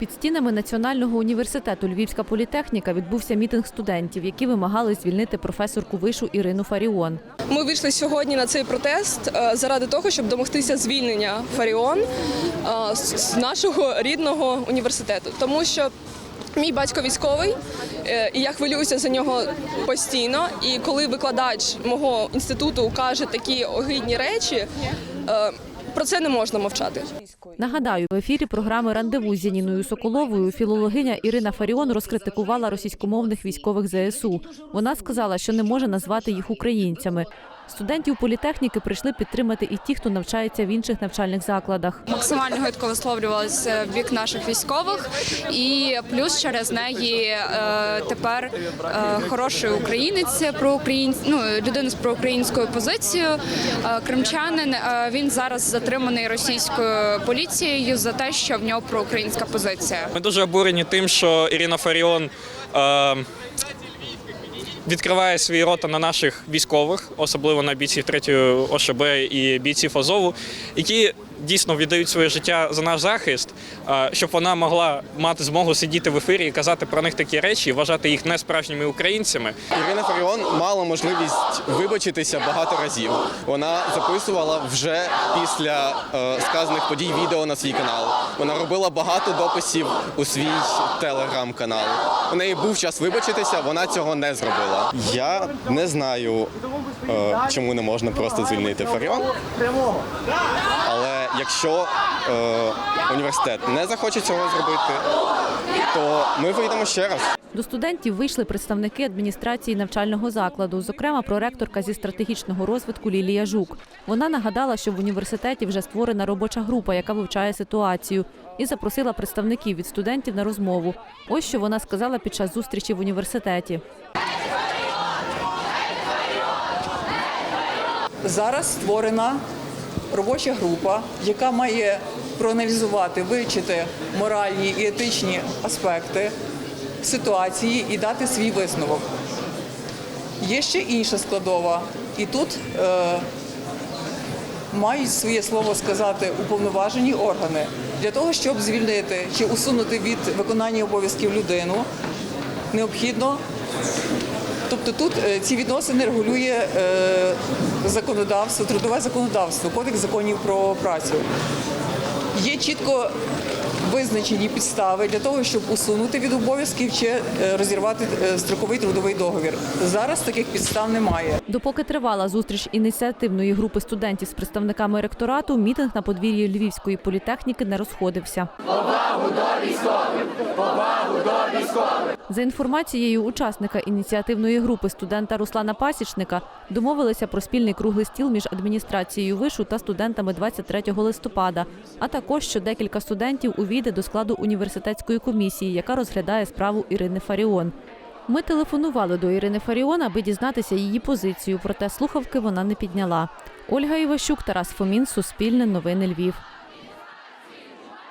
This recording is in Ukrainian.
Під стінами Національного університету Львівська політехніка відбувся мітинг студентів, які вимагали звільнити професорку вишу Ірину Фаріон. Ми вийшли сьогодні на цей протест е, заради того, щоб домогтися звільнення Фаріон е, з нашого рідного університету, тому що мій батько військовий, е, і я хвилююся за нього постійно. І коли викладач мого інституту каже такі огидні речі, про це не можна мовчати. Нагадаю, в ефірі програми Рандеву з Яніною Соколовою філологиня Ірина Фаріон розкритикувала російськомовних військових ЗСУ. Вона сказала, що не може назвати їх українцями. Студентів політехніки прийшли підтримати і ті, хто навчається в інших навчальних закладах. максимально гидко висловлювалася в бік наших військових, і плюс через неї е, тепер е, хороший українець про україн... ну, людина з проукраїнською позицією. Е, кримчанин е, він зараз затриманий російською поліцією за те, що в нього проукраїнська позиція. Ми дуже обурені тим, що Ірина Фаріон е, відкриває свій рота на наших військових, особливо на бійців 3-ї ОШБ і бійців Азову, які дійсно віддають своє життя за наш захист, е, щоб вона могла мати змогу сидіти в ефірі і казати про них такі речі, вважати їх несправжніми українцями. Ірина Фаріон мала можливість вибачитися багато разів. Вона записувала вже після е, сказаних подій відео на свій канал. Вона робила багато дописів у свій телеграм-канал. У неї був час вибачитися, вона цього не зробила. Я не знаю, е, чому не можна просто звільнити Фаріон. Але якщо е, університет не захоче цього зробити, то ми вийдемо ще раз. До студентів вийшли представники адміністрації навчального закладу, зокрема проректорка зі стратегічного розвитку Лілія Жук. Вона нагадала, що в університеті вже створена робоча група, яка вивчає ситуацію, і запросила представників від студентів на розмову. Ось що вона сказала під час зустрічі в університеті. Зараз створена робоча група, яка має проаналізувати, вивчити моральні і етичні аспекти ситуації і дати свій висновок. Є ще інша складова, і тут е, мають своє слово сказати уповноважені органи для того, щоб звільнити чи усунути від виконання обов'язків людину, необхідно Тобто тут е, ці відносини регулює е, законодавство, трудове законодавство, кодекс законів про працю. Є чітко визначені підстави для того, щоб усунути від обов'язків чи е, розірвати е, строковий трудовий договір. Зараз таких підстав немає. Допоки тривала зустріч ініціативної групи студентів з представниками ректорату, мітинг на подвір'ї Львівської політехніки не розходився. За інформацією учасника ініціативної групи студента Руслана Пасічника, домовилися про спільний круглий стіл між адміністрацією вишу та студентами 23 листопада, а також що декілька студентів увійде до складу університетської комісії, яка розглядає справу Ірини Фаріон. Ми телефонували до Ірини Фаріон, аби дізнатися її позицію, проте слухавки вона не підняла. Ольга Іващук, Тарас Фомін, Суспільне, Новини Львів.